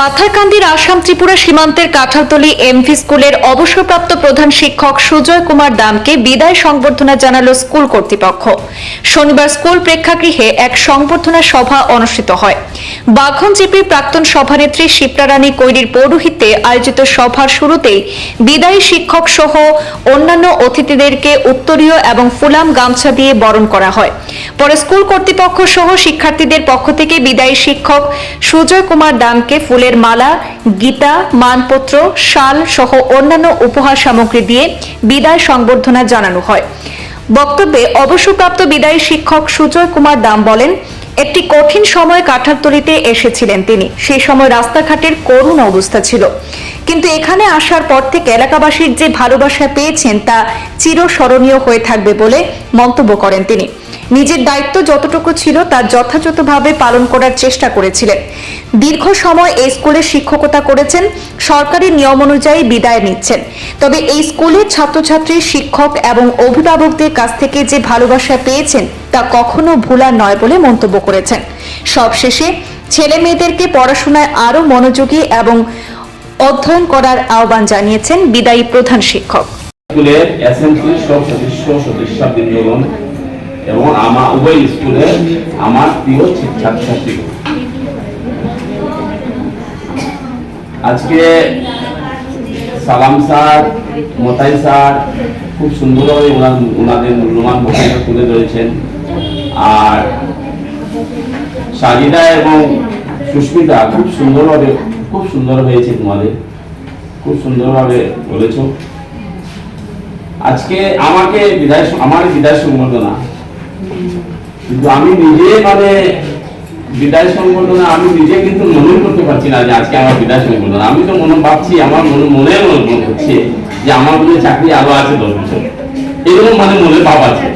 পাথারকান্দির আসাম ত্রিপুরা সীমান্তের কাঁঠালতলি এমভি স্কুলের অবসরপ্রাপ্ত প্রধান শিক্ষক সুজয় কুমার দামকে বিদায় সংবর্ধনা জানালো স্কুল কর্তৃপক্ষ। শনিবার স্কুল প্রেক্ষাগৃহে এক সংবর্ধনা সভা অনুষ্ঠিত হয়। বাঘন জিপির প্রাক্তন সভানেত্রী শিপ্রারানী কৈরির পৌরোহিত্যে আয়োজিত সভার শুরুতেই বিদায়ী শিক্ষক সহ অন্যান্য অতিথিদেরকে উত্তরীয় এবং ফুলাম গামছা দিয়ে বরণ করা হয়। পরে স্কুল কর্তৃপক্ষ সহ শিক্ষার্থীদের পক্ষ থেকে বিদায়ী শিক্ষক সুজয় কুমার দামকে ফুলের মালা, গীতা, মানপত্র, শাল সহ অন্যান্য উপহার সামগ্রী দিয়ে বিদায় সংবর্ধনা জানানো হয়। বক্তব্যে অবসরপ্রাপ্ত বিদায়ী শিক্ষক সুজয় কুমার দাম বলেন একটি কঠিন সময় কাঠারতলিতে এসেছিলেন তিনি। সেই সময় রাস্তাঘাটের করুণ অবস্থা ছিল। কিন্তু এখানে আসার পর থেকে এলাকাবাসীর যে ভালোবাসা পেয়েছেন তা চিরস্মরণীয় হয়ে থাকবে বলে মন্তব্য করেন তিনি। নিজের দায়িত্ব যতটুকু ছিল তা যথাযথভাবে পালন করার চেষ্টা করেছিলেন। দীর্ঘ সময় এই স্কুলে শিক্ষকতা করেছেন, সরকারি নিয়ম অনুযায়ী বিদায় নিচ্ছেন। তবে এই স্কুলের ছাত্রছাত্রী, শিক্ষক এবং অভিভাবকদের কাছ থেকে যে ভালোবাসা পেয়েছেন তা কখনো ভোলার নয় বলে মন্তব্য করেছেন। সবশেষে ছেলে মেয়েদেরকে পড়াশোনায় আরও মনোযোগী এবং অধ্যয়ন করার আহ্বান জানিয়েছেন বিদায়ী প্রধান শিক্ষক। স্কুলের সব সদস্য সদস্যবৃন্দগণ এবং আমার উভয় স্কুলের আমার প্রিয় ছাত্রছাত্রী আজকে সালাম স্যার, মতাই স্যার খুব সুন্দরভাবে ওনাদের মূল্যবান বক্তব্য তুলে ধরেছেন। আর সাজিদা এবং সুস্মিতা খুব সুন্দরভাবে, খুব সুন্দর হয়েছে তোমাদের। খুব সুন্দরভাবে বলেছ। আজকে আমাকে বিদায় আমার বিদায় সংবর্ধনা কিন্তু আমি নিজে মানে বিদায় সংবর্ধনা, আমি নিজে কিন্তু মনে করতে পারছি না যে আজকে আমার বিদায় সংবর্ধনা। আমি তো মনে ভাবছি, আমার মনে মনে হচ্ছে যে আমার মনে চাকরি আরও আছে দশ বছর। এরকম মানে মনে ভাব আছে।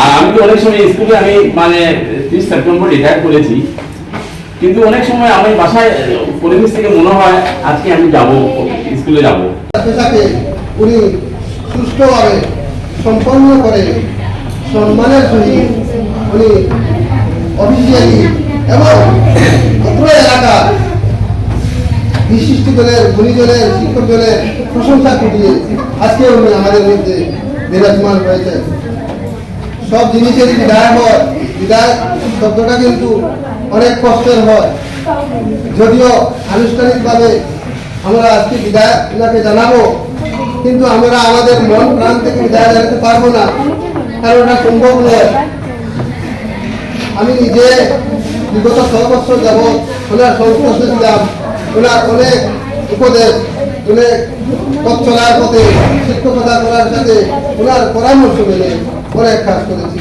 আর আমি তো অনেক সময় স্কুলে আমি মানে ত্রিশ সেপ্টেম্বর রিটায়ার করেছি। কিন্তু অনেক সময় আমি বাসায়, পরিবেশ থেকে মনে হয়, আজকে আমি যাব, স্কুলে যাব। পেশাকে উনি সুষ্ঠুভাবে সম্পন্ন করে সম্মানের সহিত উনি অফিসিয়ালি এবং অত্র এলাকার বিশিষ্টজনের গুণীজনের শিক্ষকজনের প্রশংসা কুটিয়ে আজকে উনি আমাদের মধ্যে বিরাজমান হয়েছেন। সব জিনিসেরই বিদায় হয়। বিদায় শব্দটা কিন্তু অনেক কষ্টের হয়। যদিও আনুষ্ঠানিকভাবে আমরা আজকে বিদায় ওনাকে জানাব, কিন্তু আমরা আমাদের মন প্রাণ থেকে বিদায় জানাতে পারব না। কারণ সম্ভব নয় আমি নিজে বিগত ছ বছর যাব ওনার সংস্পর্শে ছিলাম ওনার অনেক উপদেশ, অনেক পথ চলার পথে শিক্ষকতা করার সাথে ওনার পরামর্শ মেনে অনেক কাজ করেছি।